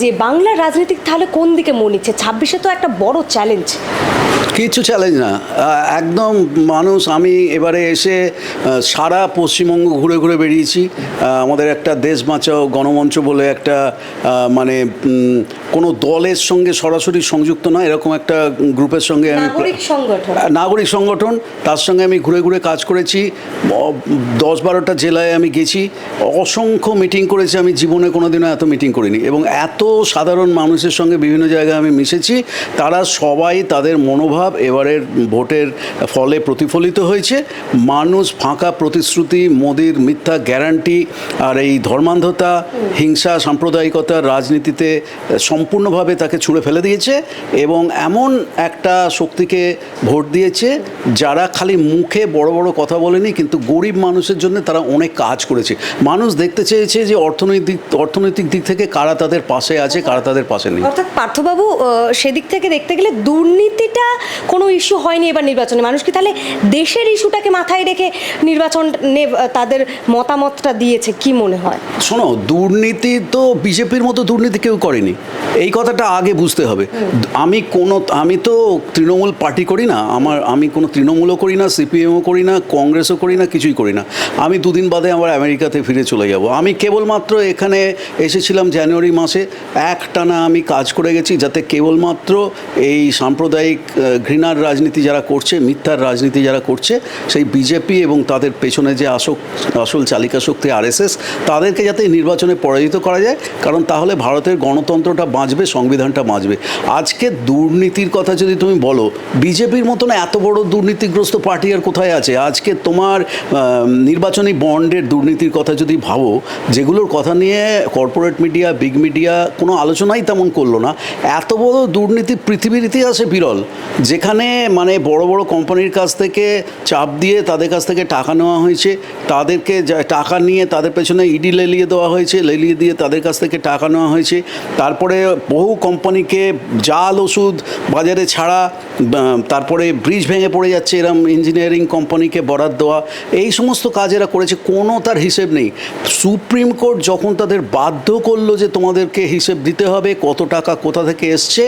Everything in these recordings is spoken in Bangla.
যে বাংলার রাজনীতি তাহলে কোন দিকে মন নিচ্ছে ছাব্বিশে তো একটা বড় চ্যালেঞ্জ কিছু চ্যালেঞ্জ না। একদম মানুষ আমি এবারে এসে সারা পশ্চিমবঙ্গ ঘুরে ঘুরে বেরিয়েছি। আমাদের একটা দেশ বাঁচাও গণমঞ্চ বলে একটা মানে কোনো দলের সঙ্গে সরাসরি সংযুক্ত না এরকম একটা গ্রুপের সঙ্গে আমি নাগরিক সংগঠন। তার সঙ্গে আমি ঘুরে ঘুরে কাজ করেছি। দশ বারোটা জেলায় আমি গেছি। অসংখ্য মিটিং করেছি আমি জীবনে কোনোদিনও এত মিটিং করিনি। এবং এত সাধারণ মানুষের সঙ্গে বিভিন্ন জায়গায় আমি মিশেছি। তারা সবাই তাদের মনোভাব এবারের ভোটের ফলে প্রতিফলিত হয়েছে। মানুষ ফাঁকা প্রতিশ্রুতি, মোদির মিথ্যা গ্যারান্টি আর এই ধর্মান্ধতা, হিংসা, সাম্প্রদায়িকতা রাজনীতিতে সম্পূর্ণভাবে তাকে ছুঁড়ে ফেলে দিয়েছে এবং এমন একটা শক্তিকে ভোট দিয়েছে যারা খালি মুখে বড় বড় কথা বলেনি, কিন্তু গরিব মানুষের জন্য তারা অনেক কাজ করেছে। মানুষ দেখতে চেয়েছে যে অর্থনৈতিক অর্থনৈতিক দিক থেকে কারা তাদের পাশে আছে কারা তাদের পাশে নেই অর্থাৎ পার্থবাবু সেদিক থেকে দেখতে গেলে দুর্নীতিটা কোনো ইস্যু হয়নি এবার নির্বাচনে। মানুষ কি তাহলে দেশের ইস্যুটাকে মাথায় রেখে নির্বাচন নে- তাদের মতামতটা দিয়েছে কি মনে হয়? শোনো দুর্নীতি তো বিজেপির মতো দুর্নীতি কেউ করেনি। এই কথাটা আগে বুঝতে হবে। আমি কোনো আমি তো তৃণমূল পার্টি করি না আমার আমি কোনো তৃণমূলও করি না সিপিএমও করি না কংগ্রেসও করি না কিছুই করি না। আমি দুদিন বাদে আমার আমেরিকাতে ফিরে চলে যাব। আমি কেবলমাত্র এখানে এসেছিলাম জানুয়ারি মাসে এক টানা আমি কাজ করে গেছি যাতে কেবলমাত্র এই সাম্প্রদায়িক ঘৃণার রাজনীতি যারা করছে, মিথ্যার রাজনীতি যারা করছে, সেই বিজেপি এবং তাদের পেছনে যে আসক, আসল চালিকা শক্তি আরএসএস, তাদেরকে যাতে নির্বাচনে পরাজিত করা যায়, কারণ তাহলে ভারতের গণতন্ত্রটা বাঁচবে, সংবিধানটা বাঁচবে। আজকে দুর্নীতির কথা যদি তুমি বলো, বিজেপির মতন এত বড় দুর্নীতিগ্রস্ত পার্টি আর কোথায় আছে? আজকে তোমার নির্বাচনী বন্ডের দুর্নীতির কথা যদি ভাবো, যেগুলোর কথা নিয়ে কর্পোরেট মিডিয়া, বিগ মিডিয়া কোনো আলোচনাই তেমন করল না। এত বড় দুর্নীতি পৃথিবীর ইতিহাসে বিরল, যেখানে মানে বড় বড় কোম্পানির কাছ থেকে চাপ দিয়ে তাদের কাছ থেকে টাকা নেওয়া হয়েছে, তাদেরকে টাকা নিয়ে তাদের পেছনে ইডি লেলিয়ে দেওয়া হয়েছে, লেলিয়ে দিয়ে তাদের কাছ থেকে টাকা নেওয়া হয়েছে। তারপরে বহু কোম্পানিকে জাল ওষুধ বাজারে ছাড়া তারপরে ব্রিজ ভেঙে পড়ে যাচ্ছে এরম ইঞ্জিনিয়ারিং কোম্পানিকে বরাদ দেওয়া। এই সমস্ত কাজ এরা করেছে, কোনো তার হিসেব নেই। সুপ্রিম কোর্ট যখন তাদের বাধ্য করল যে তোমাদেরকে হিসেব দিতে হবে কত টাকা কোথা থেকে এসছে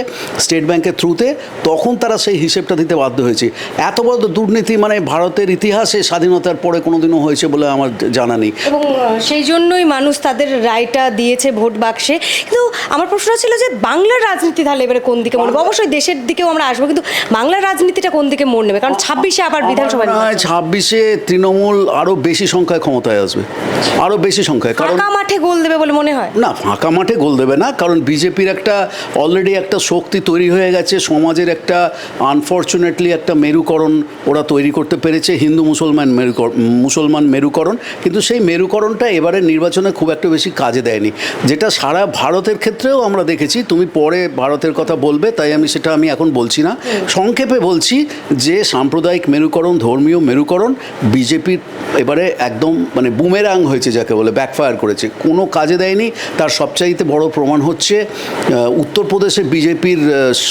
স্টেট ব্যাংকের থ্রুতে তখন তারা সেই হিসেবটা দিতে বাধ্য হয়েছে। এত বড় দুর্নীতি মানে ভারতের ইতিহাসে স্বাধীনতার পরে কোনোদিনও হয়েছে বলে আমার জানা নেই। এবং সেই জন্যই মানুষ তাদের রায়টা দিয়েছে ভোট বাক্সে। কিন্তু আমার প্রশ্ন ছিল যে বাংলার রাজনীতি তাহলে এবারে কোন দিকে মনে অবশ্যই দেশের দিকেও আমরা আসব কিন্তু বাংলার রাজনীতিটা কোন দিকে মন নেবে? কারণ ছাব্বিশে আবার বিধানসভা ছাব্বিশে তৃণমূল আরও বেশি সংখ্যায় ক্ষমতায় আসবে। আরও বেশি সংখ্যায় কারণ মাঠে গোল দেবে বলে মনে হয়? না ফাঁকা মাঠে গোল দেবে না। কারণ বিজেপির একটা অলরেডি একটা শক্তি তৈরি হয়ে গেছে সমাজের একটা আনফর্চুনেটলি একটা মেরুকরণ ওরা তৈরি করতে পেরেছে হিন্দু মুসলমান মেরুকর মুসলমান মেরুকরণ। কিন্তু সেই মেরুকরণটা এবারে নির্বাচনে খুব একটা বেশি কাজে দেয়নি। যেটা সারা ভারতের ক্ষেত্রেও আমরা দেখেছি তুমি পরে ভারতের কথা বলবে তাই আমি সেটা আমি এখন বলছি না। সংক্ষেপে বলছি যে সাম্প্রদায়িক মেরুকরণ ধর্মীয় মেরুকরণ বিজেপির এবারে একদম মানে বুমেরাং হয়েছে যাকে বলে ব্যাকফায়ার করেছে। কোনো কাজে দেয়নি তার সবচাইতে বড় প্রমাণ হচ্ছে আহ, উত্তরপ্রদেশে বিজেপির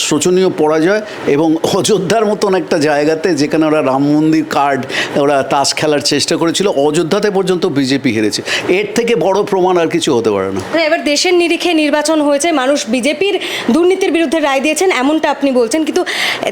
শোচনীয় পরাজয় এবং অযোধ্যার মতন একটা জায়গাতে যেখানে ওরা রাম মন্দির কার্ড ওরা তাস খেলার চেষ্টা করেছিল অযোধ্যাতে পর্যন্ত বিজেপি হেরেছে। এর থেকে বড় প্রমাণ আর কিছু হতে পারে না। না, এবার দেশের নিরিখে নির্বাচন হয়েছে মানুষ বিজেপির দুর্নীতির বিরুদ্ধে রায় দিয়েছেন এমনটা আপনি বলছেন কিন্তু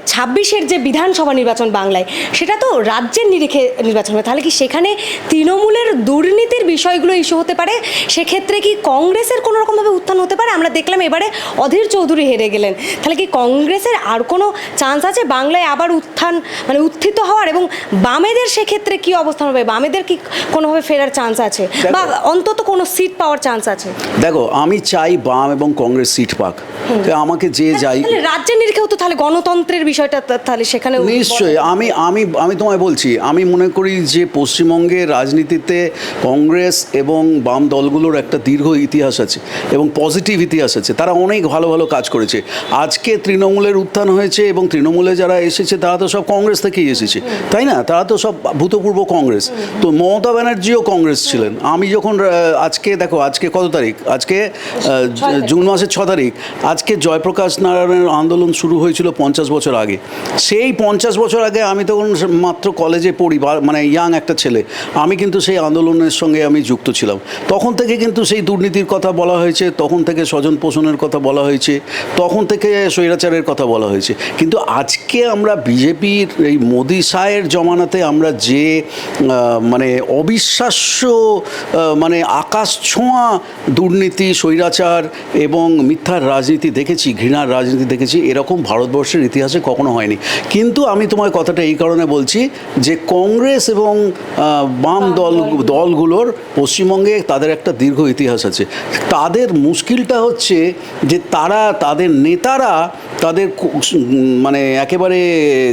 ছাব্বিশের যে বিধানসভা নির্বাচন বাংলায় সেটা তো রাজ্যের নিরিখে নির্বাচন হবে। তাহলে কি সেখানে তৃণমূলের দুর্নীতির বিষয়গুলো ইস্যু হতে পারে? সেক্ষেত্রে কি কংগ্রেসের কোনো রকমভাবে উত্থান হতে পারে আমরা দেখলাম এবারে অধীর চৌধুরী হেরে গেলেন। তাহলে কি কংগ্রেসের আর কোনো চান্স আছে? বাংলায় আবার উত্থান মানে উত্থিত হওয়ার এবং বামেদের সেক্ষেত্রে কি অবস্থান হবে? বামেদের কি কোনোভাবে ফেরার চান্স আছে? বা অন্তত কোনো সিট পাওয়ার চান্স আছে? দেখো আমি চাই বাম এবং কংগ্রেস সিট পাক। আমাকে যে যাই রাজ্যের নিরিখেও তো তাহলে গণতন্ত্রের বিষয়টা তাহলে সেখানে নিশ্চয়ই। আমি আমি আমি তোমায় বলছি আমি মনে করি যে পশ্চিমবঙ্গের রাজনীতিতে কংগ্রেস এবং বাম দলগুলোর একটা দীর্ঘ ইতিহাস আছে এবং পজিটিভ ইতিহাস আছে তারা অনেক ভালো ভালো কাজ করেছে। আজকে তৃণমূলের উত্থান হয়েছে এবং তৃণমূলে যারা এসেছে তারা তো সব কংগ্রেস থেকেই এসেছে তাই না? তারা তো সব ভূতপূর্ব কংগ্রেস। তো মমতা ব্যানার্জিও কংগ্রেস ছিলেন। আমি যখন আজকে দেখো আজকে কত তারিখ? আজকে জুন মাসের ছ তারিখ। আজকে জয়প্রকাশ নারায়ণের আন্দোলন শুরু হয়েছিল পঞ্চাশ বছর আগে। সেই পঞ্চাশ বছর আগে আমি তখন মাত্র কলেজে পড়ি মানে ইয়াং একটা ছেলে। আমি কিন্তু সেই আন্দোলনের সঙ্গে আমি যুক্ত ছিলাম। তখন থেকে কিন্তু সেই দুর্নীতির কথা বলা হয়েছে তখন থেকে থেকে স্বজন পোষণের কথা বলা হয়েছে তখন থেকে স্বৈরাচারের কথা বলা হয়েছে। কিন্তু আজকে আমরা বিজেপির এই মোদি সাহের জমানাতে আমরা যে মানে অবিশ্বাস্য মানে আকাশ ছোঁয়া দুর্নীতি স্বৈরাচার এবং মিথ্যার রাজনীতি দেখেছি ঘৃণার রাজনীতি দেখেছি এরকম ভারতবর্ষের ইতিহাসে কখনো হয়নি। কিন্তু আমি তোমার কথাটা এই কারণে বলছি যে কংগ্রেস এবং বাম দল দলগুলোর পশ্চিমবঙ্গে তাদের একটা দীর্ঘ ইতিহাস আছে। তাদের মুশকিলটা হচ্ছে যে তারা তাদের নেতারা তাদের মানে একেবারে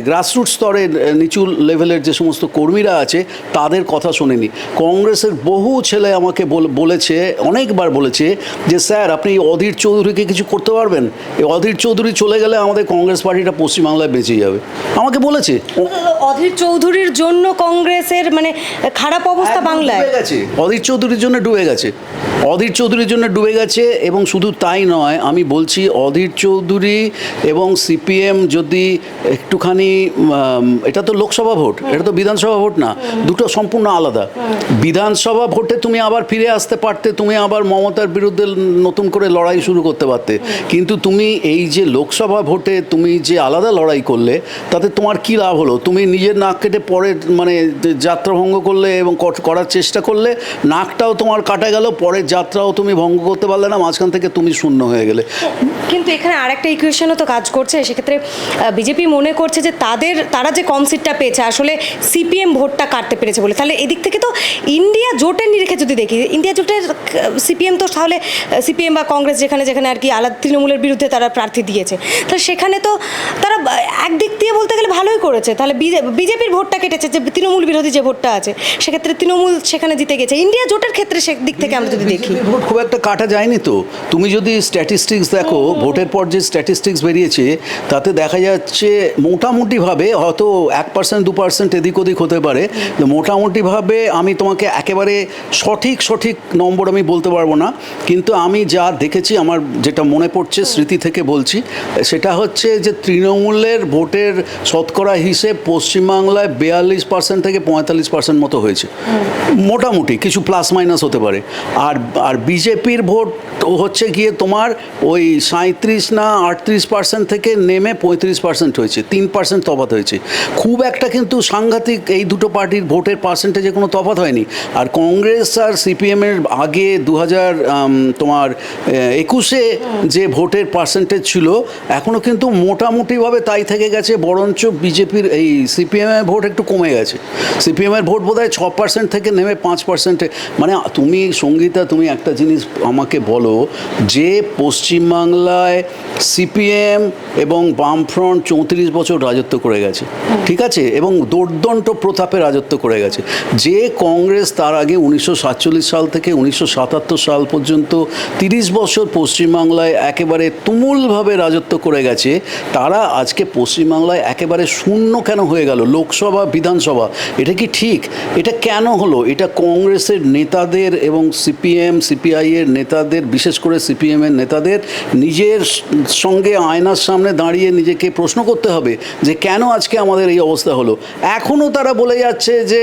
গ্রাসরুট স্তরের আহ, নিচু লেভেলের যে সমস্ত কর্মীরা আছে তাদের কথা শোনেনি। কংগ্রেসের বহু ছেলে আমাকে বল- বলেছে অনেকবার বলেছে যে স্যার আপনি এই অধীর চৌধুরীকে কিছু করতে পারবেন? এই অধীর চৌধুরী চলে গেলে আমাদের কংগ্রেস পার্টিটা পশ্চিমবাংলায় বেঁচে যাবে। আমাকে বলেছে। অধীর চৌধুরীর জন্য কংগ্রেসের মানে খারাপ অবস্থা বাংলায়। গেছে। অধীর চৌধুরীর জন্য ডুবে গেছে। অধীর চৌধুরীর জন্য ডুবে গেছে এবং শুধু তাই নয়, আমি বলছি অধীর চৌধুরী এবং সিপিএম যদি একটুখানি এটা তো লোকসভা ভোট, এটা তো বিধানসভা ভোট না, দুটো সম্পূর্ণ আলাদা। বিধানসভা ভোটে তুমি আবার ফিরে আসতে পারতে, তুমি আবার মমতার বিরুদ্ধে নতুন করে লড়াই শুরু করতে পারতে। কিন্তু তুমি এই যে লোকসভা ভোটে তুমি যে আলাদা লড়াই করলে, তাতে তোমার কি লাভ হলো? তুমি নিজের নাক কেটে পরে মানে যাত্রাভঙ্গ করলে এবং করার চেষ্টা করলে, নাকটাও তোমার কাটা গেল, পরের যাত্রাও তুমি ভঙ্গ করতে পারলে না, মাঝখান থেকে তুমি শূন্য হয়ে গেলে। কিন্তু এখানে আরেকটা ইকুয়েশনও তো কাজ করছে সেক্ষেত্রে বিজেপি মনে করছে যে তাদের তারা যে কম সিটটা পেয়েছে আসলে সিপিএম ভোটটা কাটতে পেরেছে বলে। তাহলে এদিক থেকে তো ইন্ডিয়া জোটের নিরিখে যদি দেখি ইন্ডিয়া জোটের সিপিএম তো তাহলে সিপিএম বা কংগ্রেস যেখানে যেখানে আর কি আলাদা তৃণমূলের বিরুদ্ধে তারা প্রার্থী দিয়েছে। তাহলে সেখানে তো তারা একদিক দিয়ে বলতে গেলে ভালোই করেছে। তাহলে বিজেপির ভোটটা কেটেছে যে তৃণমূল বিরোধী যে ভোটটা আছে সেক্ষেত্রে তৃণমূল সেখানে জিতে গেছে। ইন্ডিয়া জোটের ক্ষেত্রে সেদিক থেকে আমরা যদি দেখি। ভোট খুব একটা কাটা যায়নি তো। তুমি যদি স্ট্যাটিস্টিক্স দেখো ভোটের পর যে স্ট্যাটিস্টিক্স বেরিয়েছে তাতে দেখা যাচ্ছে মোটামুটিভাবে হয়তো এক পার্সেন্ট দু পার্সেন্ট এদিক ওদিক হতে পারে। তো মোটামুটিভাবে আমি তোমাকে একেবারে সঠিক সঠিক নম্বর আমি বলতে পারব না। কিন্তু আমি যা দেখেছি আমার যেটা মনে পড়ছে স্মৃতি থেকে বলছি সেটা হচ্ছে যে তৃণমূলের ভোটের শতকরা হিসেব পশ্চিমবাংলায় বিয়াল্লিশ পার্সেন্ট থেকে পঁয়তাল্লিশ পার্সেন্ট মতো হয়েছে। মোটামুটি কিছু প্লাস মাইনাস হতে পারে। আর আর বিজেপির ভোট হচ্ছে গিয়ে তোমার ওই সাঁত্রিশ না আটত্রিশ পার্সেন্ট থেকে নেমে পঁয়ত্রিশ পার্সেন্ট হয়েছে, তিন পার্সেন্ট তফাত হয়েছে। খুব একটা কিন্তু সাংঘাতিক এই দুটো পার্টির ভোটের পার্সেন্টেজে কোনো তফাত হয়নি। আর কংগ্রেস আর সিপিএমের আগে দু হাজার তোমার একুশে যে ভোটের পার্সেন্টেজ ছিল এখনও কিন্তু মোটামুটিভাবে তাই থেকে গেছে, বরঞ্চ বিজেপির এই সিপিএমের ভোট একটু কমে গেছে। সিপিএমের ভোট বোধ হয় ছ পার্সেন্ট থেকে নেমে পাঁচ পার্সেন্টে মানে তুমি সঙ্গীতা, তুমি একটা জিনিস আমাকে বলো যে পশ্চিমবাংলায় সিপিএম এবং বামফ্রন্ট চৌত্রিশ বছর রাজত্ব করে গেছে, ঠিক আছে? এবং দুর্দণ্ড প্রতাপে রাজত্ব করে গেছে। যে কংগ্রেস তার আগে উনিশশো সাতচল্লিশ সাল থেকে উনিশশো সাতাত্তর সাল পর্যন্ত তিরিশ বছর পশ্চিমবাংলায় একেবারে তুমুলভাবে রাজত্ব করে গেছে, তারা আজকে পশ্চিমবাংলায় একেবারে শূন্য কেন হয়ে গেল? লোকসভা, বিধানসভা, এটা কি ঠিক? এটা কেন হলো? এটা কংগ্রেসের নেতাদের এবং সিপিএম, সিপিআই এর নেতাদের, বিশেষ করে সিপিএমের নেতাদের নিজের সঙ্গে আয়নার সামনে দাঁড়িয়ে নিজেকে প্রশ্ন করতে হবে যে কেন আজকে আমাদের এই অবস্থা হলো। এখনও তারা বলে যাচ্ছে যে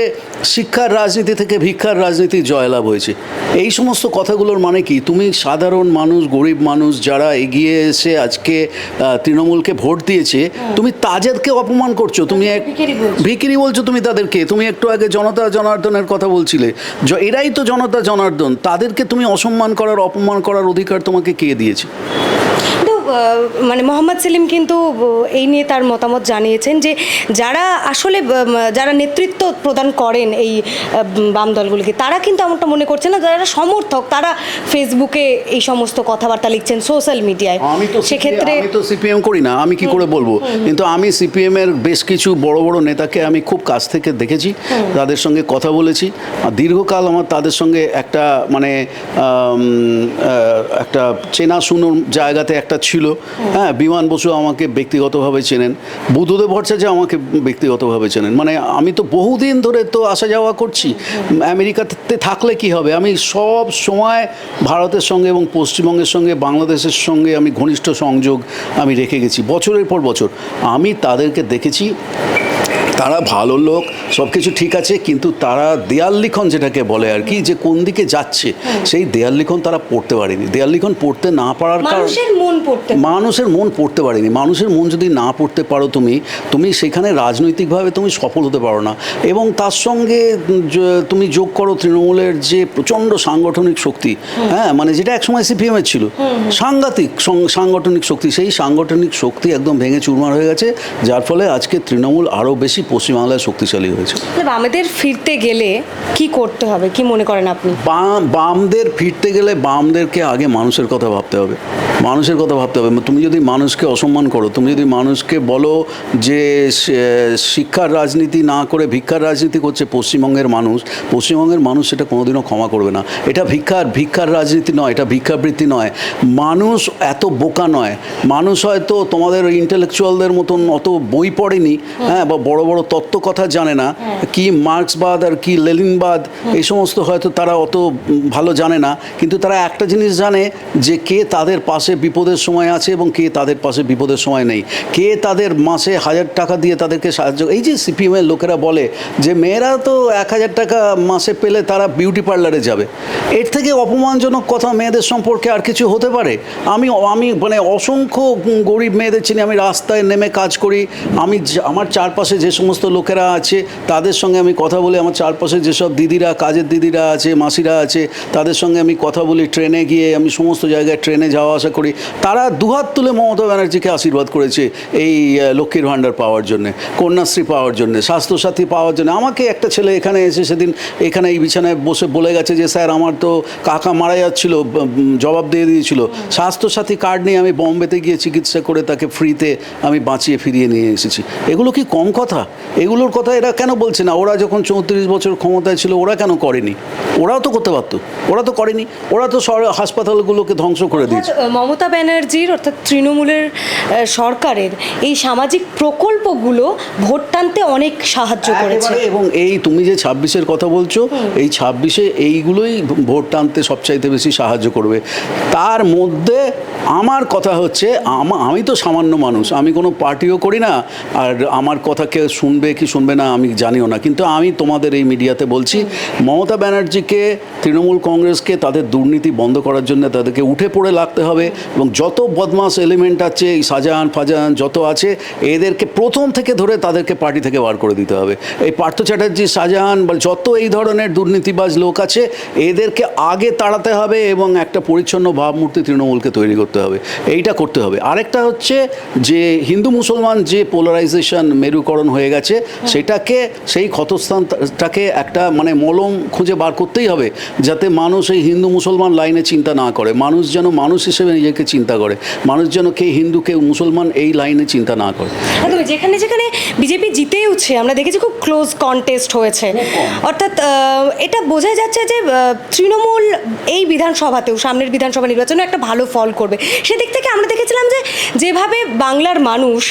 শিক্ষার রাজনীতি থেকে ভিক্ষার রাজনীতি জয়লাভ হয়েছে। এই সমস্ত কথাগুলোর মানে কি? তুমি সাধারণ মানুষ গরিব মানুষ যারা এগিয়ে এসে আজকে তৃণমূলকে ভোট দিয়েছে তুমি তাজেদকে অপমান করছ। তুমি এক ভিকিরি বলছো। তুমি তাদেরকে। তুমি একটু আগে জনতা জনার্দনের কথা বলছিলে। এরাই তো জনতা জনার্দন। তাদেরকে তুমি অসম্মান করার অপমান করার অধিকার তোমাকে কে দিয়েছে? মানে মোহাম্মদ সেলিম কিন্তু এই নিয়ে তার মতামত জানিয়েছেন যে যারা আসলে যারা নেতৃত্ব প্রদান করেন এই বাম দলগুলিকে তারা কিন্তু এমনটা মনে করছে না যারা সমর্থক তারা ফেসবুকে এই সমস্ত কথাবার্তা লিখছেন সোশ্যাল মিডিয়ায়। আমি তো সেক্ষেত্রে আমি তো সিপিএম করি না আমি কি করে বলব? কিন্তু আমি সিপিএম এর বেশ কিছু বড় বড় নেতাকে আমি খুব কাছ থেকে দেখেছি তাদের সঙ্গে কথা বলেছি। আর দীর্ঘকাল আমার তাদের সঙ্গে একটা মানে একটা চেনাশুনো জায়গাতে একটা ছিল। হ্যাঁ বিমান বসু আমাকে ব্যক্তিগতভাবে চেনেন। বুদ্ধদেব ভট্টাচার্য আমাকে ব্যক্তিগতভাবে চেনেন। মানে আমি তো বহুদিন ধরে তো আসা যাওয়া করছি। আমেরিকাতে থাকলে কি হবে? আমি সব সময় ভারতের সঙ্গে এবং পশ্চিমবঙ্গের সঙ্গে, বাংলাদেশের সঙ্গে আমি ঘনিষ্ঠ সংযোগ আমি রেখে গেছি, বছরের পর বছর। আমি তাদেরকে দেখেছি তারা ভালো লোক সব কিছু ঠিক আছে কিন্তু তারা দেয়াল লিখন যেটাকে বলে আর কি যে কোন দিকে যাচ্ছে সেই দেয়াল লিখন তারা পড়তে পারেনি। দেয়াল লিখন পড়তে না পারার কারণ মানুষের মন পড়তে পারেনি। মানুষের মন যদি না পড়তে পারো তুমি তুমি সেখানে রাজনৈতিকভাবে তুমি সফল হতে পারো না। এবং তার সঙ্গে তুমি যোগ করো তৃণমূলের যে প্রচণ্ড সাংগঠনিক শক্তি হ্যাঁ মানে যেটা একসময় সিপিএম এর ছিল সাংঘাতিক সাংগঠনিক শক্তি সেই সাংগঠনিক শক্তি একদম ভেঙে চুরমার হয়ে গেছে যার ফলে আজকে তৃণমূল আরও বেশি পশ্চিমবাংলায় শক্তিশালী হয়েছে। আমাদের ফিরতে গেলে কি করতে হবে? কি মনে করেন আপনি? বাম বামদের ফিরতে গেলে বামদেরকে আগে মানুষের কথা ভাবতে হবে। মানুষের কথা ভাবতে হবে। তুমি যদি মানুষকে অসম্মান করো তুমি যদি মানুষকে বলো যে শিক্ষার রাজনীতি না করে ভিক্ষার রাজনীতি করছে পশ্চিমবঙ্গের মানুষ পশ্চিমবঙ্গের মানুষ সেটা কোনোদিনও ক্ষমা করবে না। এটা ভিক্ষার ভিক্ষার রাজনীতি নয় এটা ভিক্ষাবৃত্তি নয়। মানুষ এত বোকা নয়। মানুষ হয়তো তোমাদের ইন্টেলেকচুয়ালদের মতন অত বই পড়েনি হ্যাঁ বা বড় বড় তত্ত্ব কথা জানে না কি মার্ক্সবাদ আর কি লেলিনবাদ এই সমস্ত হয়তো তারা অত ভালো জানে না কিন্তু তারা একটা জিনিস জানে যে কে তাদের পাশে বিপদের সময় আছে এবং কে তাদের পাশে বিপদের সময় নেই। কে তাদের মাসে হাজার টাকা দিয়ে তাদেরকে সাহায্য এই যে সিপিএমের লোকেরা বলে যে মেয়েরা তো এক হাজার টাকা মাসে পেলে তারা বিউটি পার্লারে যাবে। এর থেকে অপমানজনক কথা মেয়েদের সম্পর্কে আর কিছু হতে পারে? আমি আমি মানে অসংখ্য গরিব মেয়েদের চিনি আমি রাস্তায় নেমে কাজ করি আমি আমার চারপাশে যে সমস্ত লোকেরা আছে, তাদের সঙ্গে আমি কথা বলে আমার চারপাশে যেসব দিদিরা, কাজের দিদিরা আছে, মাসিরা আছে, তাদের সঙ্গে আমি কথা বলি ট্রেনে গিয়ে আমি সমস্ত জায়গায় ট্রেনে যাওয়া আসা করি। তারা দুহাত তুলে মমতা ব্যানার্জিকে আশীর্বাদ করেছে এই লক্ষ্মীর ভাণ্ডার পাওয়ার জন্যে, কন্যাশ্রী পাওয়ার জন্যে, স্বাস্থ্যসাথী পাওয়ার জন্য। আমাকে একটা ছেলে এখানে এসে সেদিন এখানে এই বিছানায় বসে বলে গেছে যে, স্যার, আমার তো কাকা মারা যাচ্ছিল জবাব দিয়ে দিয়েছিল। স্বাস্থ্যসাথী কার্ড নিয়ে আমি বম্বেতে গিয়ে চিকিৎসা করে তাকে ফ্রিতে আমি বাঁচিয়ে ফিরিয়ে নিয়ে এসেছি। এগুলো কি কম কথা? এগুলোর কথা এরা কেন বলছে না? ওরা যখন চৌত্রিশ বছর ক্ষমতায় ছিল ওরা কেন করেনি? ওরাও তো করতে পারতো। ওরা তো করেনি। ওরা তো হাসপাতালগুলোকে ধ্বংস করে দিয়েছে। মমতা ব্যানার্জির অর্থাৎ তৃণমূলের সরকারের এই সামাজিক প্রকল্পগুলো ভোট টানতে অনেক সাহায্য করেছে। এবং এই তুমি যে ছাব্বিশের কথা বলছো এই ছাব্বিশে এইগুলোই ভোট টানতে সবচাইতে বেশি সাহায্য করবে। তার মধ্যে আমার কথা হচ্ছে আমা- তো সামান্য মানুষ আমি কোনো পার্টিও করি না আর আমার কথা কেউ শুনবে কি শুনবে না আমি জানিও না। কিন্তু আমি তোমাদের এই মিডিয়াতে বলছি, মমতা ব্যানার্জিকে, তৃণমূল কংগ্রেসকে তাদের দুর্নীতি বন্ধ করার জন্য তাদেরকে উঠে পড়ে লাগতে হবে এবং যত বদমাস এলিমেন্ট আছে, এই শাহজাহান ফাজাহান যত আছে, এদেরকে প্রথম থেকে ধরে তাদেরকে পার্টি থেকে বার করে দিতে হবে। এই পার্থ চ্যাটার্জি, শাহজাহান, বা যত এই ধরনের দুর্নীতিবাজ লোক আছে, এদেরকে আগে তাড়াতে হবে এবং একটা পরিচ্ছন্ন ভাবমূর্তি তৃণমূলকে তৈরি করতে হবে। এইটা করতে হবে। আরেকটা হচ্ছে যে হিন্দু মুসলমান যে পোলারাইজেশন মেরুকরণ হয়ে গেছে সেটাকে সেই ক্ষতস্থানটাকে একটা মানে মলম খুঁজে বার করতেই হবে যাতে মানুষ এই হিন্দু মুসলমান লাইনে চিন্তা না করে। মানুষ যেন মানুষ হিসেবে নিজেকে চিন্তা করে। মানুষ যেন কে হিন্দু কে মুসলমান এই লাইনে চিন্তা না করে। যেখানে যেখানে বিজেপি জিতেই উঠছে আমরা দেখেছি খুব ক্লোজ কন্টেস্ট হয়েছে। অর্থাৎ এটা বোঝা যাচ্ছে যে তৃণমূল এই বিধানসভাতেও সামনের বিধানসভা নির্বাচনে একটা ভালো ফল করবে। সেদিক থেকে আমরা দেখেছিলাম যে যেভাবে বাংলার মানুষ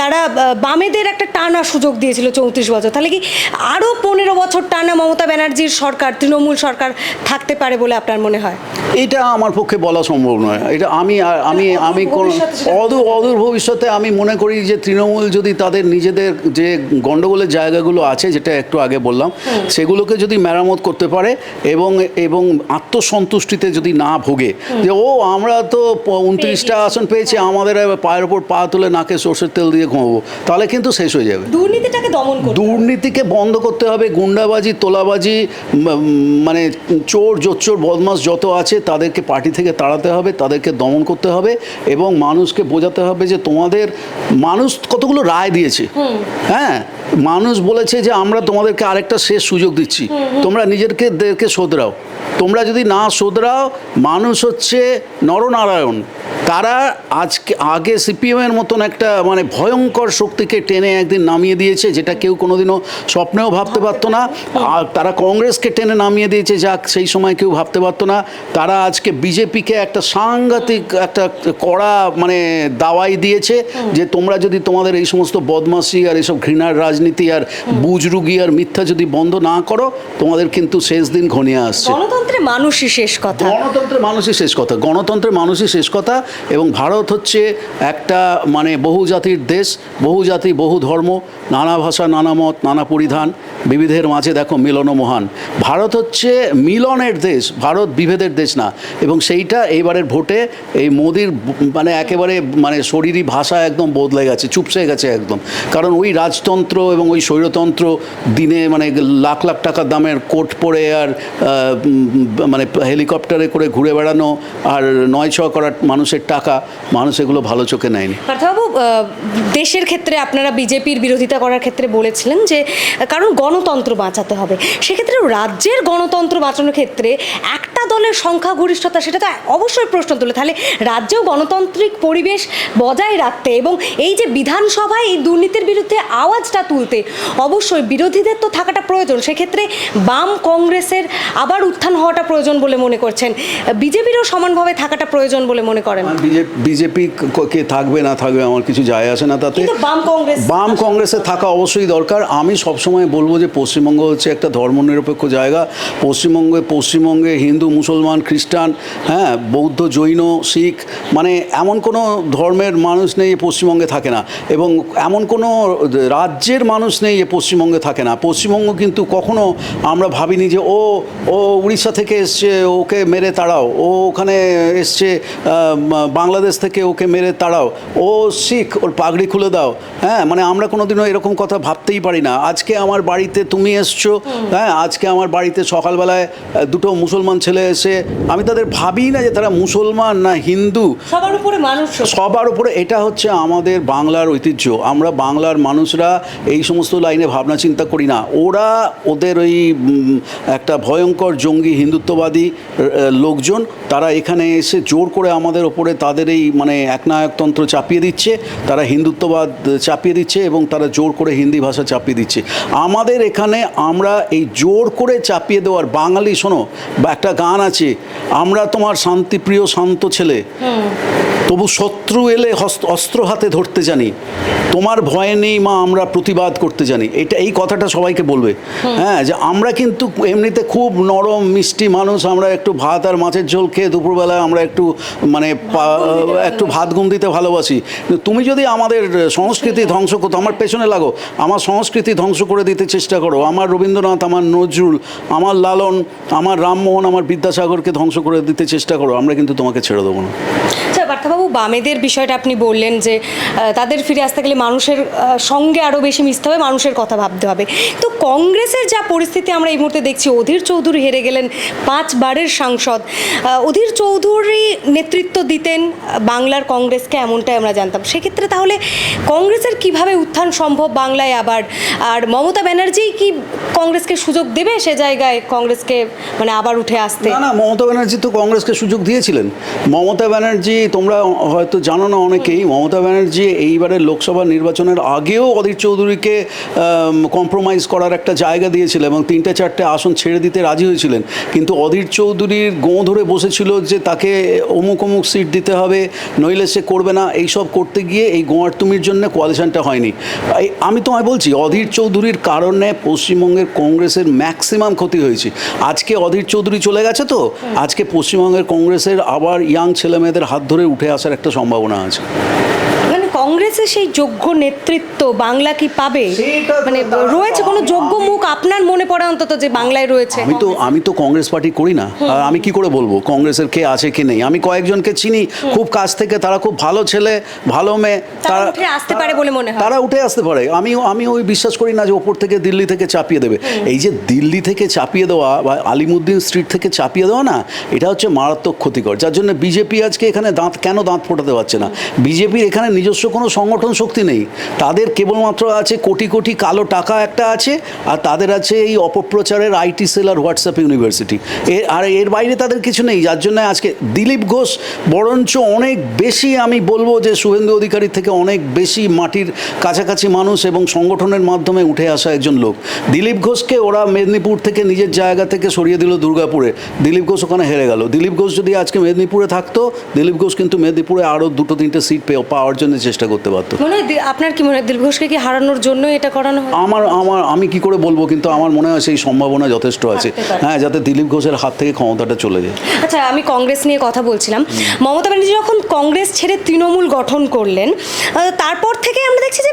তারা বামেদের একটা টানা সুযোগ দিয়েছিল চৌত্রিশ বছর। তাহলে কি আরও পনেরো বছর টানা মমতা ব্যানার্জির সরকার তৃণমূল সরকার থাকতে পারে বলে আপনার মনে হয়? এটা আমার পক্ষে বলা সম্ভব নয়। এটা আমি আমি আমি কোন অদূর অদূর ভবিষ্যতে আমি মনে করি যে তৃণমূল যদি তাদের নিজেদের যে গণ্ডগোলের জায়গাগুলো আছে যেটা একটু আগে বললাম সেগুলোকে যদি মেরামত করতে পারে এবং এবং আত্মসন্তুষ্টিতে যদি না ভোগে যে ও আমরা তো উনত্রিশটা আসন পেয়েছি আমাদের পায়ের ওপর পা তুলে নাকে সর্ষের তেল দিয়ে ঘুমাবো। তাহলে কিন্তু শেষ হয়ে যাবে। দুর্নীতিটাকে দমন করতে দুর্নীতিকে বন্ধ করতে হবে গুন্ডাবাজি তোলাবাজি মানে চোর জোচ্চোর বদমাস যত আছে তাদেরকে পার্টি থেকে তাড়াতে হবে তাদেরকে দমন করতে হবে এবং মানুষকে বোঝাতে হবে যে তোমাদের মানুষ কতগুলো রায় দিয়েছে। হ্যাঁ? মানুষ বলেছে যে আমরা তোমাদেরকে আরেকটা শেষ সুযোগ দিচ্ছি। তোমরা নিজেদেরকে দেরকে শোধরাও। তোমরা যদি না শোধরাও মানুষ হচ্ছে নরনারায়ণ। তারা আজকে আগে সিপিএমের মতন একটা মানে ভয়ঙ্কর শক্তিকে টেনে একদিন নামিয়ে দিয়েছে যেটা কেউ কোনোদিনও স্বপ্নেও ভাবতে পারতো না। আর তারা কংগ্রেসকে টেনে নামিয়ে দিয়েছে যাক সেই সময় কেউ ভাবতে পারতো না। তারা আজকে বিজেপিকে একটা সাংঘাতিক একটা কড়া মানে দাওয়াই দিয়েছে যে তোমরা যদি তোমাদের এই সমস্ত বদমাসি আর এইসব ঘৃণার রাজনীতি আর বুজরুগি আর মিথ্যা যদি বন্ধ না করো তোমাদের কিন্তু শেষ দিন ঘনিয়ে আসছে। গণতন্ত্রে মানুষই শেষ কথা। গণতন্ত্রের মানুষই শেষ কথা। গণতন্ত্রের মানুষই শেষ কথা এবং ভারত হচ্ছে একটা মানে বহু জাতির দেশ বহু জাতি বহু ধর্ম নানা ভাষা নানা মত নানা পরিধান বিবিধের মাঝে দেখো মিলন মহান। ভারত হচ্ছে মিলনের দেশ ভারত বিভেদের দেশ না। এবং সেইটা এইবারের ভোটে এই মোদির মানে একেবারে মানে শরীরী ভাষা একদম বদলে গেছে চুপসে গেছে একদম। কারণ ওই রাজতন্ত্র এবং ওই স্বৈরতন্ত্র দিনে মানে লাখ লাখ টাকার দামের কোট পরে আর মানে হেলিকপ্টারে করে ঘুরে বেড়ানো আর নয় ছ করার মানুষের টাকা, মানুষ এগুলো ভালো চোখে নেয়নি। পার্থবাবু দেশের ক্ষেত্রে আপনারা বিজেপির বিরোধিতা করার ক্ষেত্রে বলেছিলেন যে কারণ গণতন্ত্র বাঁচাতে হবে। সেক্ষেত্রে রাজ্যের গণতন্ত্র বাঁচানোর ক্ষেত্রে একটা দলের সংখ্যাগরিষ্ঠতা সেটা তো অবশ্যই প্রশ্ন তোলে। তাহলে রাজ্যেও গণতান্ত্রিক পরিবেশ বজায় রাখতে এবং এই যে বিধানসভায় এই দুর্নীতির বিরুদ্ধে আওয়াজটা তুলতে অবশ্যই বিরোধীদের তো থাকাটা প্রয়োজন সেক্ষেত্রে বাম কংগ্রেসের আবার উত্থান হওয়াটা প্রয়োজন বলে মনে করছেন। বিজেপিরও সমানভাবে থাকাটা প্রয়োজন বলে মনে করেন। বিজেপি কে থাকবে না থাকবে আমার কিছু যায় আসে না তাতে। বাম কংগ্রেস বাম কংগ্রেসে থাকা অবশ্যই দরকার। আমি সবসময় বলব যে পশ্চিমবঙ্গ হচ্ছে একটা ধর্মনিরপেক্ষ জায়গা। পশ্চিমবঙ্গে পশ্চিমবঙ্গে হিন্দু মুসলমান খ্রিস্টান হ্যাঁ বৌদ্ধ জৈন শিখ মানে এমন কোনো ধর্মের মানুষ নেই পশ্চিমবঙ্গে থাকে না। এবং এমন কোনো রাজ্যের মানুষ নেই যে পশ্চিমবঙ্গে থাকে না। পশ্চিমবঙ্গ কিন্তু কখনো আমরা ভাবিনি যে ও ও উড়িষ্যা থেকে এসছে ওকে মেরে তাড়াও। ও ওখানে এসছে বাংলাদেশ থেকে ওকে মেরে তাড়াও। ও শিখ ওর পাগড়ি খুলে দাও। হ্যাঁ মানে আমরা কোনোদিনও এরকম কথা ভাবতেই পারি না। আজকে আমার বাড়িতে তুমি এসছো হ্যাঁ আজকে আমার বাড়িতে সকালবেলায় দুটো মুসলমান ছেলে এসে আমি তাদের ভাবি না যে তারা মুসলমান না হিন্দু। সবার উপরে মানুষ সবার উপরে এটা হচ্ছে আমাদের বাংলার ঐতিহ্য। আমরা বাংলার মানুষরা এই সমস্ত লাইনে ভাবনা চিন্তা করি না। ওরা ওদের ওই একটা ভয়ঙ্কর জঙ্গি হিন্দুত্ববাদী লোকজন, তারা এখানে এসে জোর করে আমাদের ওপরে তাদের এই মানে একনায়কতন্ত্র চাপিয়ে দিচ্ছে, তারা হিন্দুত্ববাদ চাপিয়ে দিচ্ছে এবং তারা জোর করে হিন্দি ভাষা চাপিয়ে দিচ্ছে। আমাদের এখানে আমরা এই জোর করে চাপিয়ে দেওয়ার, বাঙালি শোনো, বা একটা গান আছে, আমরা তোমার শান্তিপ্রিয় শান্ত ছেলে। তবু শত্রু এলে অস্ত্র হাতে ধরতে জানি। তোমার ভয় নেই মা আমরা প্রতিবাদ করতে জানি। এটা এই কথাটা সবাইকে বলবে। হ্যাঁ যে আমরা কিন্তু এমনিতে খুব নরম মিষ্টি মানুষ আমরা একটু ভাত আর মাছের ঝোল খেয়ে দুপুরবেলায় আমরা একটু মানে একটু ভাত গুম দিতে ভালোবাসি তুমি যদি আমাদের সংস্কৃতি ধ্বংস করতো আমার পেছনে লাগো। আমার সংস্কৃতি ধ্বংস করে দিতে চেষ্টা করো। আমার রবীন্দ্রনাথ আমার নজরুল আমার লালন আমার রামমোহন আমার বিদ্যাসাগরকে ধ্বংস করে দিতে চেষ্টা করো। আমরা কিন্তু তোমাকে ছেড়ে দেবো না। বামেদের বিষয়টা আপনি বললেন যে তাদের ফিরে আসতে গেলে মানুষের সঙ্গে আরও বেশি মিশতে হবে, মানুষের কথা ভাবতে হবে। তো কংগ্রেসের যা পরিস্থিতি আমরা এই মুহূর্তে দেখছি, অধীর চৌধুরী হেরে গেলেন পাঁচবারের সাংসদ। অধীর চৌধুরী নেতৃত্ব দিতেন, বাংলার কংগ্রেসকে এমনটাই আমরা জানতাম। সেক্ষেত্রে তাহলে কংগ্রেসের কীভাবে উত্থান সম্ভব বাংলায় আবার? আর মমতা ব্যানার্জি কি কংগ্রেসকে সুযোগ দেবে সে জায়গায় কংগ্রেসকে মানে আবার উঠে আসতে? না না, মমতা ব্যানার্জি তো কংগ্রেসকে সুযোগ দিয়েছিলেন। মমতা ব্যানার্জি তোমরা হয়তো জানো না অনেকেই মমতা ব্যানার্জি এইবারের লোকসভা নির্বাচনের আগেও অধীর চৌধুরীকে কম্প্রোমাইজ করার একটা জায়গা দিয়েছিল এবং তিনটে চারটে আসন ছেড়ে দিতে রাজি হয়েছিলেন। কিন্তু অধীর চৌধুরীর গোঁ ধরে বসেছিল যে তাকে অমুক অমুক সিট দিতে হবে নইলে সে করবে না এইসব করতে গিয়ে এই গোয়ার তুমির জন্য কোয়ালিশনটা হয়নি। আমি তোমায় বলছি অধীর চৌধুরীর কারণে পশ্চিমবঙ্গের কংগ্রেসের ম্যাক্সিমাম ক্ষতি হয়েছে। আজকে অধীর চৌধুরী চলে গেছে তো? আজকে পশ্চিমবঙ্গের কংগ্রেসের আবার ইয়াং ছেলেমেয়েদের হাত ধরে উঠে আসার একটা সম্ভাবনা আছে। কংগ্রেসের সেই যোগ্য নেতৃত্ব বাংলা কি পাবে? মানে রয়েছে কোনো যোগ্য মুখ আপনার মনে পড়ে অন্তত যে বাংলায় রয়েছে? আমি তো আমি তো কংগ্রেস পার্টি করি না। আর আমি কি করে বলব? কংগ্রেসের কে আছে কি নেই? আমি কয়েকজনকে চিনি। খুব কাছ থেকে তারা খুব ভালো ছেলে ভালো মেয়ে। তারা উঠে আসতে পারে বলে মনে হয়। তারা উঠে আসতে পারে। আমি আমি ওই বিশ্বাস করি না যে ওপর থেকে দিল্লি থেকে চাপিয়ে দেবে। এই যে দিল্লি থেকে চাপিয়ে দেওয়া বা আলিমুদ্দিন স্ট্রিট থেকে চাপিয়ে দেওয়া না এটা হচ্ছে মারাত্মক ক্ষতিকর। যার জন্য বিজেপি আজকে এখানে দাঁত কেন দাঁত ফোটাতে পারছে না? বিজেপির এখানে নিজস্ব কোনো সংগঠন শক্তি নেই। তাদের কেবলমাত্র আছে কোটি কোটি কালো টাকা একটা আছে, আর তাদের আছে এই অপপ্রচারের আইটি সেল আর হোয়াটসঅ্যাপ ইউনিভার্সিটি। এর, আর এর বাইরে তাদের কিছু নেই, যার জন্য আজকে দিলীপ ঘোষ, বরঞ্চ অনেক বেশি আমি বলব যে শুভেন্দু অধিকারীর থেকে অনেক বেশি মাটির কাছাকাছি মানুষ এবং সংগঠনের মাধ্যমে উঠে আসা একজন লোক। দিলীপ ঘোষকে ওরা মেদিনীপুর থেকে নিজের জায়গা থেকে সরিয়ে দিল দুর্গাপুরে। দিলীপ ঘোষ ওখানে হেরে গেল। দিলীপ ঘোষ যদি আজকে মেদিনীপুরে থাকতো, দিলীপ ঘোষ কিন্তু মেদিনীপুরে আরও দুটো তিনটে সিট পেয়ে পাওয়ার জন্য চেষ্টা করতে পারতো। মনে হয় আপনার কি মনে হয় দিলীপ ঘোষকে কি হারানোর জন্য এটা করানো আমার আমার আমি কি করে বলব কিন্তু আমার মনে হয় সেই সম্ভাবনা যথেষ্ট আছে। হ্যাঁ যাতে দিলীপ ঘোষের হাত থেকে ক্ষমতাটা চলে যায়। আচ্ছা আমি কংগ্রেস নিয়ে কথা বলছিলাম। মমতা ব্যানার্জি যখন কংগ্রেস ছেড়ে তৃণমূল গঠন করলেন তারপর থেকে আমরা দেখছি যে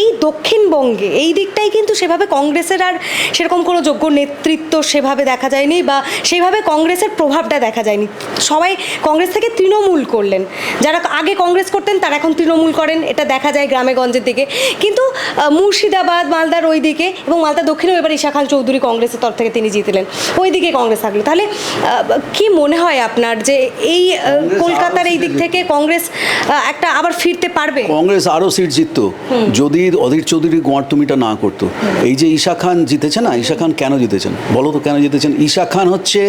এই দক্ষিণবঙ্গে এই দিকটাই কিন্তু সেভাবে কংগ্রেসের আর সেরকম কোনো যোগ্য নেতৃত্ব সেভাবে দেখা যায়নি বা সেইভাবে কংগ্রেসের প্রভাবটা দেখা যায়নি। সবাই কংগ্রেস থেকে তৃণমূল করলেন। যারা আগে কংগ্রেস করতেন তারা এখন তৃণমূল করেন এটা দেখা যায় গ্রামে গঞ্জের দিকে। কিন্তু মুর্শিদাবাদ মালদার ওই দিকে এবং মালদা দক্ষিণেও এবার ঈশা খান চৌধুরী কংগ্রেসের তরফ থেকে তিনি জিতলেন। ওই দিকে কংগ্রেস থাকল। তাহলে কি মনে হয় আপনার যে এই কলকাতার এই দিক থেকে কংগ্রেস একটা আবার ফিরতে পারবে? কংগ্রেস আরও সিট জিততো। যদি অধীর চৌধুরী গোয়ারতুমিটা না করতো। এই যে ঈশা খান জিতেছে না ঈশা খান কেন জিতেছেন? বলো তো কেন জিতেছেন? ঈশা খান হচ্ছে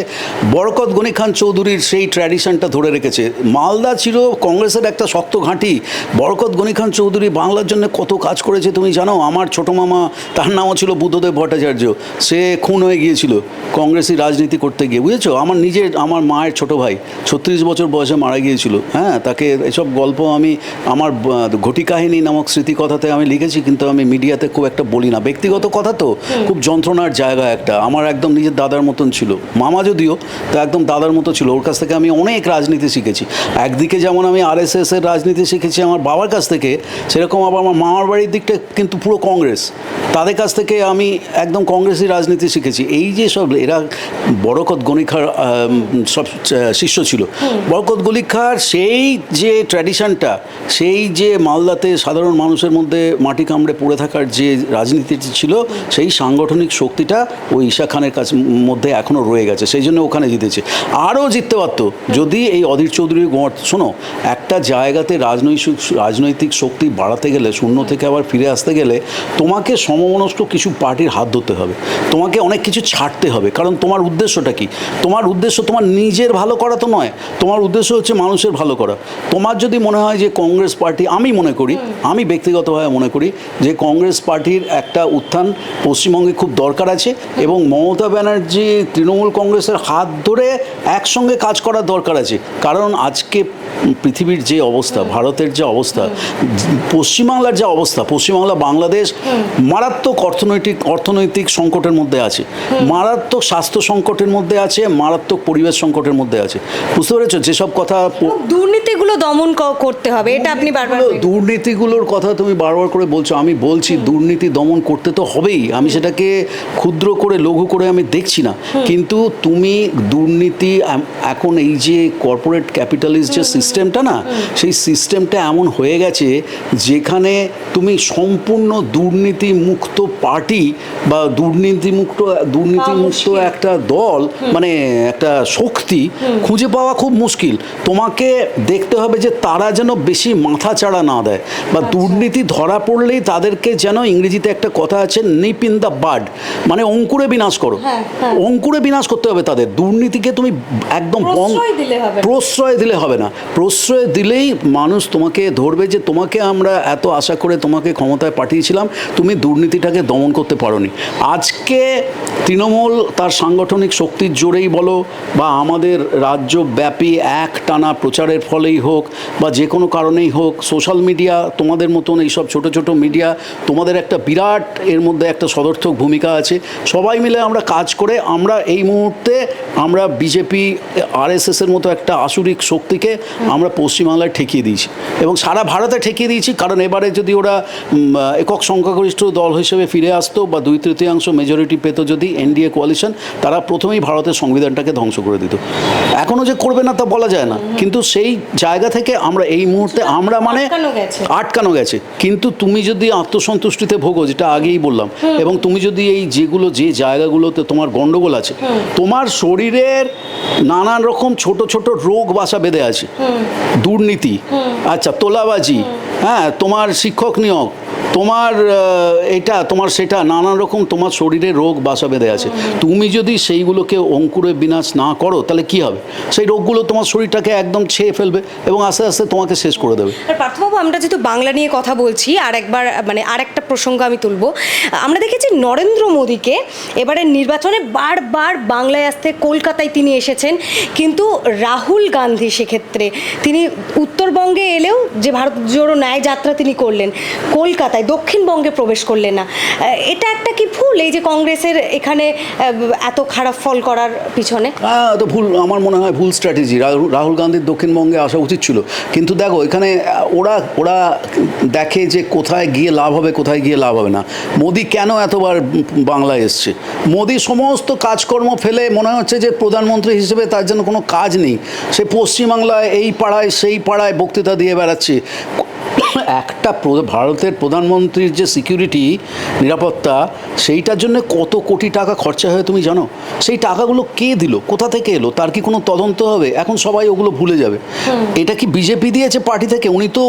বরকত গনি খান চৌধুরীর সেই ট্র্যাডিশনটা ধরে রেখেছে। মালদা ছিল কংগ্রেসের একটা শক্ত ঘাঁটি। বরকত গনি খান চৌধুরী বাংলার জন্য কত কাজ করেছে তুমি জানো? আমার ছোট মামা, তার নামও ছিল বুদ্ধদেব ভট্টাচার্য। সে খুন হয়ে গিয়েছিল কংগ্রেসি রাজনীতি করতে গিয়ে, বুঝেছ? আমার নিজের, আমার মায়ের ছোট ভাই ছত্রিশ বছর বয়সে মারা গিয়েছিল। হ্যাঁ তাকে এসব গল্প আমি, আমার ঘটি কাহিনী নামক স্মৃতিকথাতে আমি লিখেছি, কিন্তু আমি মিডিয়াতে খুব একটা বলি না। ব্যক্তিগত কথা তো, খুব যন্ত্রণার জায়গা একটা। আমার একদম নিজের দাদার মতন ছিল। মামা যদিও, তা একদম দাদার মতো ছিল। ওর কাছ থেকে আমি অনেক রাজনীতি শিখেছি। একদিকে যেমন আমি আরএসএস এর রাজনীতি শিখেছি, আমার বাবার কাছ থেকে সেরকম আবার আমার মামার বাড়ির দিকটা কিন্তু পুরো কংগ্রেস। তাদের কাছ থেকে আমি একদম কংগ্রেসি রাজনীতি শিখেছি। এই যে সব এরা বরকত গণিখার সব শিষ্য ছিল। বরকত গলিখার সেই যে ট্র্যাডিশনটা সেই যে মালদাতে সাধারণ মানুষের মধ্যে মাটি কামড়ে পড়ে থাকার যে রাজনীতিটি ছিল সেই সাংগঠনিক শক্তিটা ওই ঈশা খানের কাছে মধ্যে এখনও রয়ে গেছে। সেই জন্য ওখানে জিতেছে। আরও জিততে পারতো। যদি এই অধীর চৌধুরী গোয়ার শোনো একটা জায়গাতে রাজনৈতিক রাজনৈতিক শক্তি বাড়াতে গেলে, শূন্য থেকে আবার ফিরে আসতে গেলে তোমাকে সমমনস্ক কিছু পার্টির হাত ধরতে হবে। তোমাকে অনেক কিছু ছাড়তে হবে। কারণ তোমার উদ্দেশ্যটা কি? তোমার উদ্দেশ্য তোমার নিজের ভালো করা তো নয়। তোমার উদ্দেশ্য হচ্ছে মানুষের ভালো করা। তোমার যদি মনে হয় যে কংগ্রেস পার্টি, আমি মনে করি, আমি ব্যক্তিগতভাবে মনে করি যে কংগ্রেস পার্টির একটা উত্থান পশ্চিমবঙ্গে খুব দরকার আছে এবং মমতা ব্যানার্জি, তৃণমূল কংগ্রেসের হাত ধরে একসঙ্গে কাজ করার দরকার আছে। কারণ আজকে পৃথিবীর যে অবস্থা, ভারতের যে অবস্থা পশ্চিমবাংলার যে অবস্থা পশ্চিমবাংলা বাংলাদেশ মারাত্মক অর্থনৈতিক অর্থনৈতিক সংকটের মধ্যে আছে। মারাত্মক স্বাস্থ্য সংকটের মধ্যে আছে মারাত্মক পরিবেশ সংকটের মধ্যে আছে। বুঝতে পেরেছ? যেসব কথা দুর্নীতিগুলো দমন করতে হবে এটা আপনি বারবার দুর্নীতিগুলোর কথা তুমি বারবার করে বলছো আমি বলছি দুর্নীতি দমন করতে তো হবেই। আমি সেটাকে ক্ষুদ্র করে লঘু করে আমি দেখছি না। কিন্তু তুমি দুর্নীতি এখন এই যে কর্পোরেট ক্যাপিটালিস্ট যে সিস্টেমটা না সেই সিস্টেমটা এমন হয়ে গেছে যেখানে তুমি সম্পূর্ণ দুর্নীতি মুক্ত পার্টি বা দুর্নীতিমুক্ত দুর্নীতিমুক্ত। একটা দল মানে একটা শক্তি খুঁজে পাওয়া খুব মুশকিল। তোমাকে দেখতে হবে যে তারা যেন বেশি মাথা চাড়া না দেয় বা দুর্নীতি ধরা পড়লেই তাদেরকে যেন ইংরেজিতে একটা কথা আছে নিপ ইন দ্য বার্ড মানে অঙ্কুরে বিনাশ করো। হ্যাঁ, হ্যাঁ। অঙ্কুরে বিনাশ করতে হবে তাদের। দুর্নীতিকে তুমি একদম বন্ধ প্রশ্রয় দিলে হবে না। প্রশ্রয় দিলে হবে না। প্রশ্রয় দিলেই মানুষ তোমাকে ধরবে যে তোমাকে আমরা এত আশা করে তোমাকে ক্ষমতায় পাঠিয়েছিলাম, তুমি দুর্নীতিটাকে দমন করতে পারোনি। আজকে তৃণমূল তার সাংগঠনিক শক্তির জোরেই বলো, বা আমাদের রাজ্যব্যাপী এক টানা প্রচারের ফলেই হোক, বা যে কোনো কারণেই হোক, সোশ্যাল মিডিয়া তোমাদের মতন এইসব ছোট ছোট মিডিয়া, তোমাদের একটা বিরাট এর মধ্যে একটা সদর্থক ভূমিকা আছে। সবাই মিলে আমরা কাজ করে আমরা এই মুহূর্তে আমরা বিজেপি আরএসএস এর মতো একটা আসুরিক শক্তিকে আমরা পশ্চিমবাংলায় ঠেকিয়ে দিয়েছি। এবং সারা ভারতে ঠেকিয়ে দিয়েছি কারণ এবারে যদি ওরা একক সংখ্যাগরিষ্ঠ দল হিসেবে ফিরে আসতো বা দুই তৃতীয়াংশ মেজরিটি পেত যদি এনডিএ কোয়ালিশন তারা প্রথমেই ভারতের সংবিধানটাকে ধ্বংস করে দিত। এখনও যে করবে না তা বলা যায় না। কিন্তু সেই জায়গা থেকে আমরা এই মুহূর্তে আমরা মানে আটকানো গেছে। কিন্তু তুমি যদি আত্মসন্তুষ্টিতে ভোগো যেটা আগেই বললাম এবং তুমি যদি এই যেগুলো যে জায়গাগুলোতে তোমার গণ্ডগোল আছে তোমার শরীরের নানান রকম ছোট ছোট রোগ বাসা বেঁধে আছে। দুর্নীতি আচ্ছা তোলাবাজি হ্যাঁ তোমার শিক্ষক নিয়োগ, তোমার এটা, তোমার সেটা নানান রকম তোমার শরীরে রোগ, বাসা বেঁধে আছে। তুমি যদি সেইগুলোকে অঙ্কুরে বিনাশ না করো, তাহলে কি হবে? সেই রোগগুলো তোমার শরীরটাকে একদম ছেয়ে ফেলবে এবং আস্তে আস্তে তোমাকে শেষ করে দেবে। পার্থবাবু, আমরা যেহেতু বাংলা নিয়ে কথা বলছি, আর একবার মানে আর একটা প্রসঙ্গ আমি তুলবো। আমরা দেখেছি নরেন্দ্র মোদীকে এবারের নির্বাচনে বারবার বাংলায় আসতে কলকাতায় তিনি এসেছেন, কিন্তু রাহুল গান্ধী সেক্ষেত্রে তিনি উত্তরবঙ্গে এলেও যে ভারত জোড়ো ন্যায় যাত্রা তিনি করলেন, কলকাতায়, দক্ষিণবঙ্গে প্রবেশ করলেন না। এটা একটা কি ভুল, এই যে কংগ্রেসের এখানে এত খারাপ ফল করার পিছনে? তো ভুল, আমার মনে হয় ভুল স্ট্র্যাটেজি রাহুল গান্ধীর দক্ষিণবঙ্গে আসা উচিত ছিল। কিন্তু দেখো, এখানে ওরা ওরা দেখে যে কোথায় গিয়ে লাভ হবে, কোথায় গিয়ে লাভ হবে না। মোদি কেন এতবার বাংলায় এসছে? মোদি সমস্ত কাজকর্ম ফেলে মনে হচ্ছে যে প্রধানমন্ত্রী হিসেবে তার জন্য কোনো কাজ নেই। সে পশ্চিমবাংলায়, এই পাড়ায়, সেই পাড়ায় বক্তৃতা দিয়ে বেড়াচ্ছে। একটা ভারতের প্রধানমন্ত্রীর যে সিকিউরিটি নিরাপত্তা সেইটার জন্য কত কোটি টাকা খরচা হয় তুমি জানো? সেই টাকাগুলো কে দিল? কোথা থেকে এলো? তার কি কোনো তদন্ত হবে? এখন সবাই ওগুলো ভুলে যাবে। এটা কি বিজেপি দিয়েছে পার্টি থেকে? উনি তো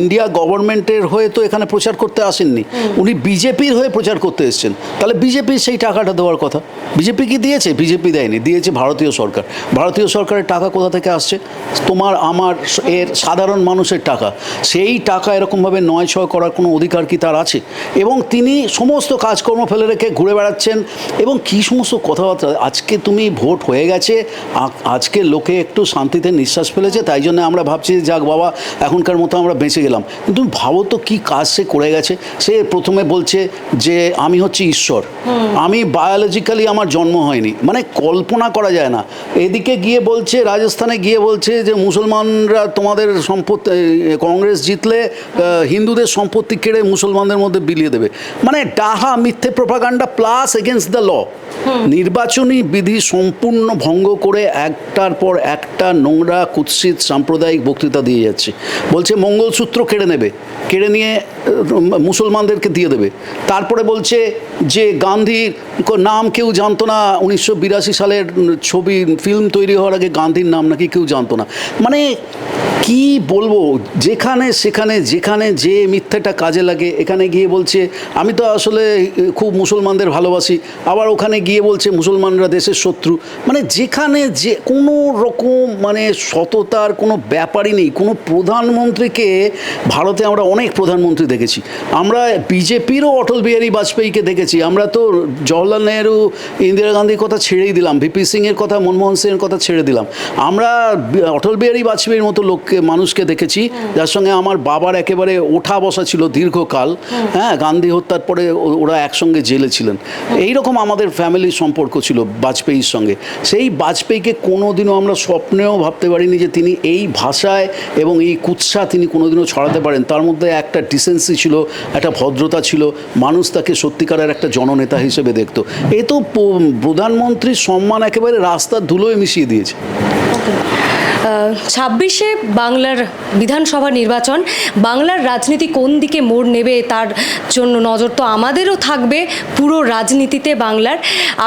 ইন্ডিয়া গভর্নমেন্টের হয়ে তো এখানে প্রচার করতে আসেননি। উনি বিজেপির হয়ে প্রচার করতে এসেছেন। তাহলে বিজেপির সেই টাকাটা দেওয়ার কথা। বিজেপি কি দিয়েছে? বিজেপি দেয়নি। দিয়েছে ভারতীয় সরকার। ভারতীয় সরকারের টাকা কোথা থেকে আসছে? তোমার আমার এর সাধারণ মানুষের টাকা। সেই টাকা এরকমভাবে নয় ছয় করার কোনো অধিকার কি তার আছে? এবং তিনি সমস্ত কাজকর্ম ফেলে রেখে ঘুরে বেড়াচ্ছেন এবং কি সমস্ত কথাবার্তা? আজকে তুমি ভোট হয়ে গেছে আজকে লোকে একটু শান্তিতে নিঃশ্বাস ফেলেছে তাই জন্য আমরা ভাবছি যে যাক বাবা এখনকার মতো আমরা বেঁচে গেলাম। কিন্তু ভাবো তো কী কাজ সে করে গেছে? সে প্রথমে বলছে যে আমি হচ্ছে ঈশ্বর। আমি বায়োলজিক্যালি আমার জন্ম হয়নি। মানে কল্পনা করা যায় না। এদিকে গিয়ে বলছে রাজস্থানে গিয়ে বলছে যে মুসলমানরা তোমাদের সম্পত্তি কংগ্রেস জিতলে হিন্দুদের সম্পত্তি কেড়ে মুসলমানদের মধ্যে বিলিয়ে দেবে। মানে ডাহা মিথ্যে propaganda plus against the law নির্বাচনী বিধি সম্পূর্ণ ভঙ্গ করে একটার পর একটা নোংরা কুৎসিত সাম্প্রদায়িক বক্তৃতা দিয়ে যাচ্ছে। বলছে মঙ্গলসূত্র কেড়ে নেবে। কেড়ে নিয়ে মুসলমানদেরকে দিয়ে দেবে। তারপরে বলছে যে গান্ধীর নাম কেউ জানতো না উনিশশো বিরাশি সালের ছবি ফিল্ম তৈরি হওয়ার আগে গান্ধীর নাম নাকি কেউ জানতো না। মানে কি বলব যেখানে সেখানে, যেখানে যে মিথ্যাটা কাজে লাগে, এখানে গিয়ে বলছে, আমি তো আসলে, খুব মুসলমানদের ভালোবাসি। আবার ওখানে গিয়ে বলছে, মুসলমানরা দেশের শত্রু। মানে যেখানে যে কোনো রকম মানে সততার কোনো ব্যাপারই নেই। কোনো প্রধানমন্ত্রীকে ভারতে আমরা অনেক প্রধানমন্ত্রী দেখেছি। আমরা বিজেপিরও অটল বিহারী বাজপেয়ীকে দেখেছি। আমরা তো জওহরলাল নেহরু, ইন্দিরা গান্ধীর কথা ছেড়েই দিলাম, ভিপি সিংয়ের কথা, মনমোহন সিংয়ের কথা ছেড়ে দিলাম। আমরা অটল বিহারী বাজপেয়ীর মতো লোককে, মানুষকে দেখেছি, যার সঙ্গে আমার বাবার একেবারে ওঠা বসা ছিল দীর্ঘকাল। হ্যাঁ গান্ধী হত্যার পরে ওরা একসঙ্গে জেলে ছিলেন। এই রকম আমাদের ফ্যামিলির সম্পর্ক ছিল বাজপেয়ীর সঙ্গে। সেই বাজপেয়ীকে কোনোদিনও আমরা স্বপ্নেও ভাবতে পারিনি যে তিনি এই ভাষায় এবং এই কুৎসা তিনি কোনোদিনও ছড়াতে পারেন। তার মধ্যে একটা ডিসেন্সি ছিল, একটা ভদ্রতা ছিল, মানুষ তাকে সত্যিকারের একটা জননেতা হিসেবে দেখতো। এ তো প্রধানমন্ত্রীর সম্মান একেবারে রাস্তার ধুলোয় মিশিয়ে দিয়েছে। ছাব্বিশে বাংলার বিধানসভা নির্বাচন। বাংলার রাজনীতি কোন দিকে মোড় নেবে তার জন্য নজর তো আমাদেরও থাকবে পুরো রাজনীতিতে বাংলার।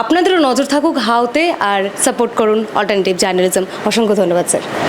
আপনাদেরও নজর থাকুক হাওতে আর সাপোর্ট করুন অল্টারনেটিভ জার্নালিজম অসংখ্য ধন্যবাদ, স্যার।